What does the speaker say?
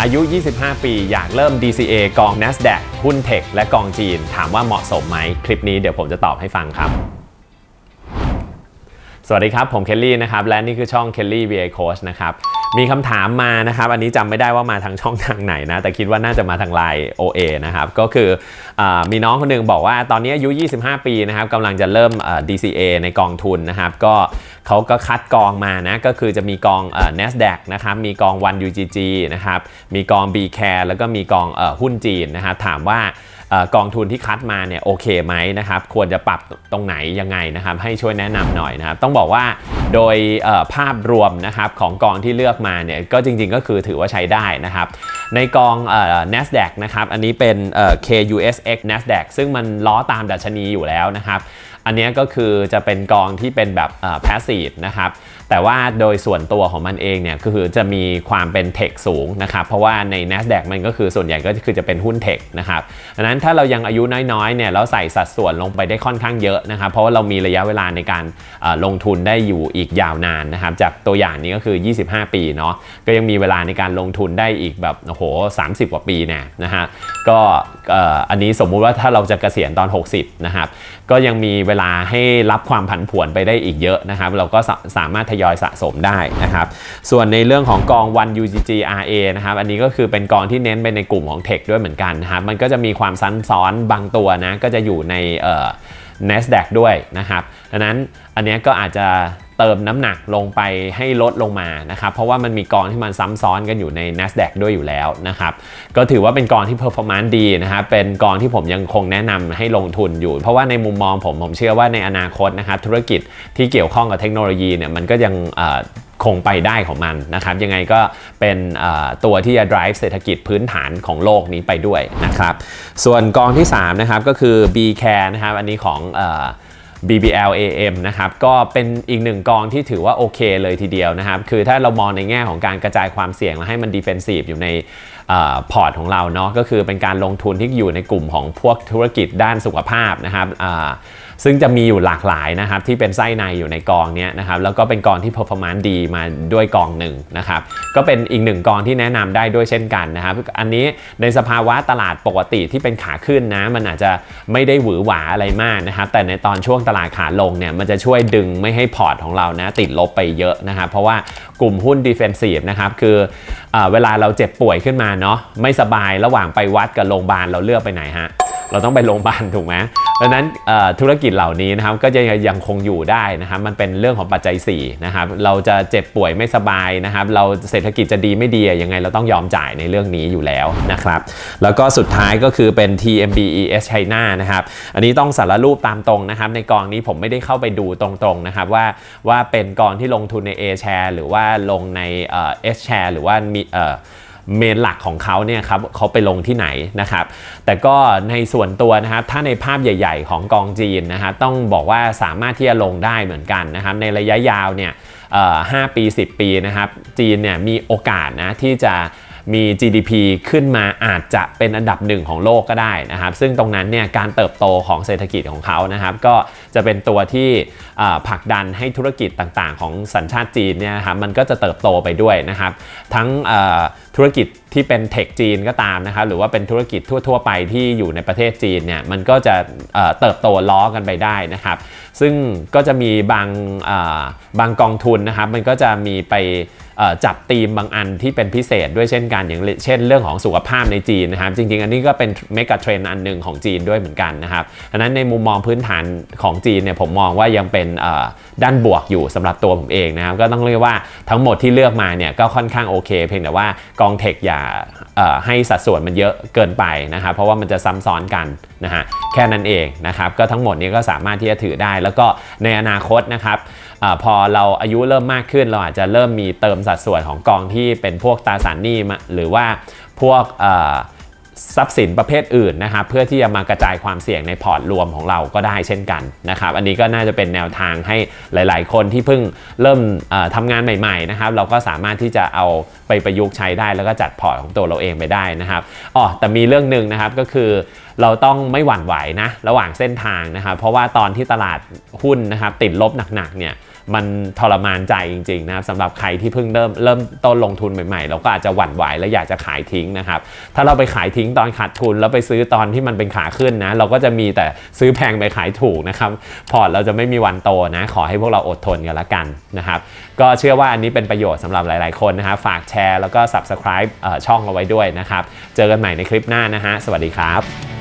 อายุ 25 ปี อยากเริ่ม DCA กอง NASDAQ หุ้นเทคและกองจีน ถามว่าเหมาะสมไหม คลิปนี้เดี๋ยวผมจะตอบให้ฟังครับ สวัสดีครับ ผมเคลลี่นะครับ และนี่คือช่อง Kelly VA Coach นะครับ มีคำถามมานะครับ อันนี้จำไม่ได้ว่ามาทางช่องทางไหนนะ แต่คิดว่าน่าจะมาทางไลน์ OA นะครับ ก็คืออมีน้องคนหนึงบอกว่าตอนนี้อายุ 25 ปีนะครับกำลังจะเริ่ม DCA ในกองทุนนะครับ ก็เขาก็คัดกองมานะ ก็คือจะมีกองอ NASDAQ นะครับ มีกอง 1 UGG นะครับ มีกอง B Care แล้วก็มีกองอหุ้นจีนนะครับ ถามว่า กองทุนที่คัดมาเนี่ยโอเคไหมนะครับควรจะปรับตรงไหนยังไงนะครับให้ช่วยแนะนำหน่อยนะครับต้องบอกว่าโดยภาพรวมนะครับของกองที่เลือกมาเนี่ยก็จริงๆก็คือถือว่าใช้ได้นะครับในกองเอ่อ NASDAQ นะครับอันนี้เป็นเอ่อ KUSX NASDAQ ซึ่งมันล้อตามดัชนีอยู่แล้วนะครับ อันนี้ก็คือจะเป็นกองที่เป็นแบบ passive นะครับแต่ว่าโดยส่วนตัวของมันเองเนี่ยก็คือจะมีความเป็นเทคสูงนะครับเพราะว่าใน NASDAQ มันก็คือส่วนใหญ่ก็คือจะเป็นหุ้นเทคนะครับดังนั้นถ้าเรายังอายุน้อยๆเนี่ยเราใส่สัดส่วนลงไปได้ค่อนข้างเยอะนะครับเพราะว่าเรามีระยะเวลาในการลงทุนได้อยู่อีกยาวนานนะครับจากตัวอย่างนี้ก็คือ 25 ปีเนาะก็ยังมีเวลาในการลงทุนได้อีกแบบโอ้โห30 กว่าปีเนี่ยนะฮะก็อันนี้สมมุติว่าถ้าเราจะเกษียณตอน 60นะครับก็ยังมีเวลาให้รับความผันผวนไปได้อีกเยอะนะครับ เราก็สามารถทยอยสะสมได้นะครับ ส่วนในเรื่องของกอง1 UGG RA นะครับ อันนี้ก็คือเป็นกองที่เน้นไปในกลุ่มของเทคด้วยเหมือนกันนะครับ มันก็จะมีความซันซ้อนบางตัวนะ ก็จะอยู่ในเอ่อ NASDAQ ด้วยนะครับ ดังนั้นอันนี้ก็อาจจะ เติมน้ำหนักลงไปให้ลดลงมานะครับเพราะว่ามันมีกองที่มันซ้ำซ้อนกันอยู่ใน NASDAQ ด้วยอยู่แล้วนะครับก็ถือว่าเป็นกองที่ performance ดีนะครับเป็นกองที่ผมยังคงแนะนำให้ลงทุนอยู่ เพราะว่าในมุมมองผมผมเชื่อว่าในอนาคตนะครับธุรกิจที่เกี่ยวข้องกับเทคโนโลยีเนี่ยมันก็ยังคงไปได้ของมันนะครับยังไงก็เป็นตัวที่จะ drive เศรษฐกิจพื้นฐานของโลกนี้ไปด้วยนะครับส่วนกองที่3นะครับก็คือ B Care นะครับอันนี้ของ BBL AM นะครับก็เป็นอีกหนึ่งกองที่ถือว่าโอเคเลยทีเดียวนะครับ คือถ้าเรามองในแง่ของการกระจายความเสี่ยงและให้มันดิเฟนซีฟอยู่ในพอร์ตของเราเนาะก็คือเป็นการลงทุนที่อยู่ในกลุ่มของพวกธุรกิจด้านสุขภาพนะครับ ซึ่งจะมีอยู่หลากหลายนะครับที่เป็นไส้ในอยู่ในกองนี้นะครับแล้วก็เป็นกองที่ performance ดีมาด้วยกองหนึ่งนะครับก็เป็นอีกหนึ่งกองที่แนะนำได้ด้วยเช่นกันนะครับอันนี้ในสภาวะตลาดปกติที่เป็นขาขึ้นนะมันอาจจะไม่ได้หวือหวาอะไรมากนะครับแต่ในตอนช่วงตลาดขาลงเนี่ยมันจะช่วยดึงไม่ให้พอร์ตของเรานะติดลบไปเยอะนะครับเพราะว่ากลุ่มหุ้น defensive นะครับคือเอเวลาเราเจ็บป่วยขึ้นมาเนาะไม่สบายระหว่างไปวัดกับโรงพยาบาลเราเลือกไปไหนฮะ เราต้องไปโรงพยาบาลถูกไหมดังนั้นธุรกิจเหล่านี้นะครับก็จะยังคงอยู่ได้นะครับมันเป็นเรื่องของปัจจัย4นะครับเราจะเจ็บป่วยไม่สบายนะครับเราเศรษฐกิจจะดีไม่ดียังไงเราต้องยอมจ่ายในเรื่องนี้อยู่แล้วนะครับแล้วก็สุดท้ายก็คือเป็น TMBES China นะครับอันนี้ต้องสารรูปตามตรงนะครับในกองนี้ผมไม่ได้เข้าไปดูตรงๆนะครับว่าว่าเป็นกองที่ลงทุนใน A share หรือว่าลงในเอ S share หรือว่ามีเอ่อ เมนหลักของเขาเนี่ยครับเขาไปลงที่ไหนนะครับแต่ก็ในส่วนตัวนะครับถ้าในภาพใหญ่ ๆ ของกองจีนนะฮะต้องบอกว่าสามารถที่จะลงได้เหมือนกันนะครับในระยะยาวเนี่ยห้าปี 10 ปีนะครับจีนเนี่ยมีโอกาสนะที่จะ มี GDP ขึ้นมาอาจจะเป็นอันดับหนึ่งของโลกก็ได้นะครับ ซึ่งตรงนั้นเนี่ยการเติบโตของเศรษฐกิจของเขานะครับ ก็จะเป็นตัวที่ผลักดันให้ธุรกิจต่างๆ ของสัญชาติจีนเนี่ยครับมันก็จะเติบโตไปด้วยนะครับ ทั้งธุรกิจที่เป็นเทคจีนก็ตามนะครับหรือว่าเป็นธุรกิจทั่ว ๆ ไปที่อยู่ในประเทศจีนเนี่ยมันก็จะเเติบโตล้อกันไปได้นะครับ ซึ่งก็จะมีบางบางกองทุนนะครับ มันก็จะมีไป จับธีมบางอันที่เป็นพิเศษด้วยเช่นกันอย่างเช่นเรื่องของสุขภาพในจีนนะครับ จริง ๆ อันนี้ก็เป็นเมกะเทรนอันหนึ่งของจีนด้วยเหมือนกันนะครับดังนั้นในมุมมองพื้นฐานของจีนเนี่ยผมมองว่ายังเป็นด้านบวกอยู่สำหรับตัวผมเองนะครับก็ต้องเรียกว่าทั้งหมดที่เลือกมาเนี่ยก็ค่อนข้างโอเค เพียงแต่ว่ากองเทคอย่าให้สัดส่วนมันเยอะเกินไปนะครับเพราะว่ามันจะซ้ำซ้อนกันนะฮะแค่นั้นเองนะครับก็ทั้งหมดนี้ก็สามารถที่จะถือได้ แล้วก็ในอนาคตนะครับอพอเราอายุเริ่มมากขึ้นเราอาจจะเริ่มมีเติมสัดส่วนของกองที่เป็นพวกตราสารหนี้หรือว่าพวกทรัพย์สินประเภทอื่นนะครับเพื่อที่จะมากระจายความเสี่ยงในพอร์ตรวมของเราก็ได้เช่นกันนะครับอันนี้ก็น่าจะเป็นแนวทางให้หลาย ๆ คนที่เพิ่งเริ่มเอ่อทำงานใหม่ ๆ นะครับ เราก็สามารถที่จะเอาไปประยุกต์ใช้ได้ แล้วก็จัดพอร์ตของตัวเราเองไปได้นะครับอ๋อแต่มีเรื่องหนึ่งนะครับก็คือเราต้องไม่หวั่นไหวนะระหว่างเส้นทางนะครับเพราะว่าตอนที่ตลาดหุ้นนะครับติดลบหนัก ๆ เนี่ย มันทรมานใจจริงๆนะครับสำหรับใครที่เพิ่งเริ่มเริ่มต้นลงทุนใหม่ๆเราก็อาจจะหวั่นไหวและอยากจะขายทิ้งนะครับ ถ้าเราไปขายทิ้งตอนขาดทุน แล้วไปซื้อตอนที่มันเป็นขาขึ้นนะ เราก็จะมีแต่ซื้อแพงไปขายถูกนะครับพอร์ตเราจะไม่มีวันโตนะ ขอให้พวกเราอดทนกันละกันนะครับ ก็เชื่อว่าอันนี้เป็นประโยชน์สำหรับหลายๆคนนะครับฝากแชร์แล้วก็ subscribe ช่องเอาไว้ด้วยนะครับ เจอกันใหม่ในคลิปหน้านะฮะสวัสดีครับ